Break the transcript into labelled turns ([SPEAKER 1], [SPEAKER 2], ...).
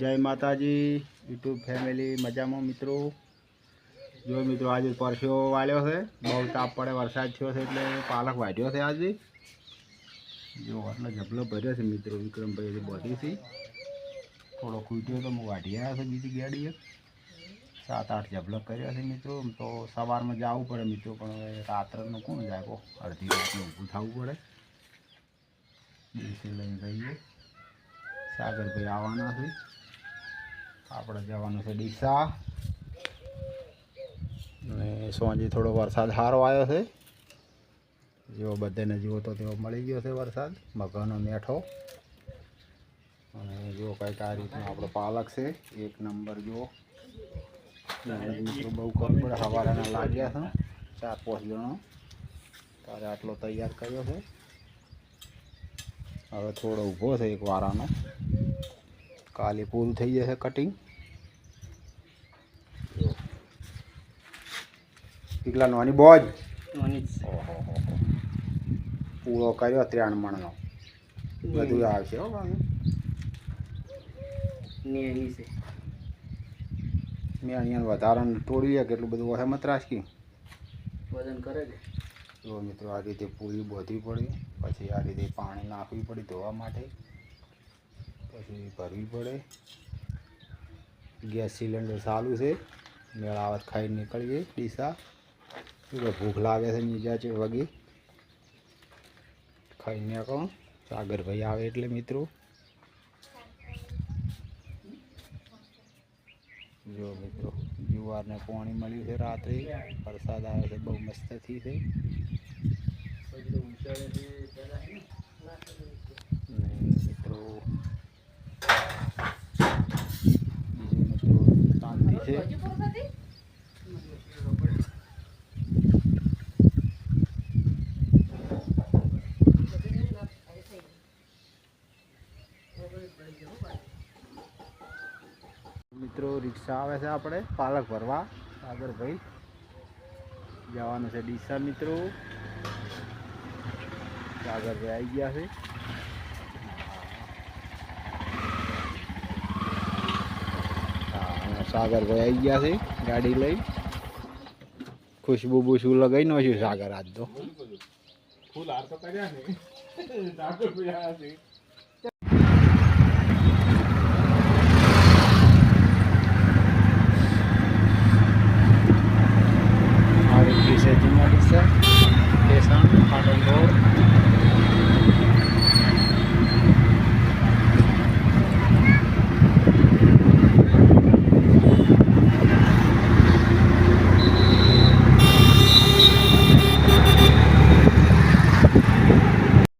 [SPEAKER 1] જય માતાજી, YouTube family, મજામાં મિત્રો? જો મિત્રો આજે પરસ્યો વાળ્યો છે, બહુ તાપ પડે, વરસાદ થયો છે એટલે પાલક વાઢ્યો છે આજે. જો આટલો જબલો ભર્યો છે મિત્રો, વિક્રમભાઈ બધીથી થોડો ખૂટ્યો તો હું વાઢી આવ્યો છે બીજી ગાડીએ. સાત, આઠ જબલો કર્યો છે મિત્રો તો સવારમાં જવું પડે મિત્રો, પણ હવે રાત્રનું કોણ જાય કહો અડધી રાતનું ઊભું થવું પડે. દિવસે લઈને જઈએ સાગરભાઈ આવવાના છે. આપણે જવાનું છે ડીસા. અને સોંજે થોડો વરસાદ સારો આવ્યો છે. જેવો બધાને જીવો તો તેવો મળી ગયો છે વરસાદ. મગનો મેઠો. અને જો કંઈક આ રીતનું આપણો પાલક છે. એક નંબર મહેનત બહુ કરવું પડે લાગ્યા છે. ચાર પાંચ જણો. તારે આટલો તૈયાર કર્યો છે. હવે થોડો ઊભો છે એક વારાનો. કાલે પૂરું થઈ જશે કટિંગ પીકલા નોની બોજ? પૂરો કર્યો ત્રણ મણનો બધું આવશે હો. મેં અહીંયા વધારાનું લે કેટલું બધું હોય મત રાખી
[SPEAKER 2] વજન કરે છે.
[SPEAKER 1] જો મિત્રો આ રીતે પૂરી બોધવી પડી. પછી આ રીતે પાણી નાખવી પડી ધોવા માટે. પછી ભરવી પડે. ગેસ સિલિન્ડર ચાલુ છે. મેળાવત ખાઈને નીકળીએ. ડીસા. એટલે ભૂખ લાગે છે નીચા છે વગી. ખાઈને કહો સાગરભાઈ આવે એટલે મિત્રો. જો મિત્રો, જુવારને પાણી મળ્યું છે રાત્રે. વરસાદ આવે છે, બહુ મસ્તથી છે ને મિત્રો બીજું મિત્રો શાંતિ છે મિત્રો, રિક્ષા આવે છે આપણે પાલક ભરવા, સાગરભાઈ. જવાનું છે ડીસા, મિત્રો. સાગરભાઈ આવી ગયા છે હા, અને સાગરભાઈ આવી ગયા છે, ગાડી લઈ. ખુશબુ બુશબુ લગાવી નાખ્યું સાગર આજ તો.
[SPEAKER 3] ફૂલ હાર તો કર્યા ને છે.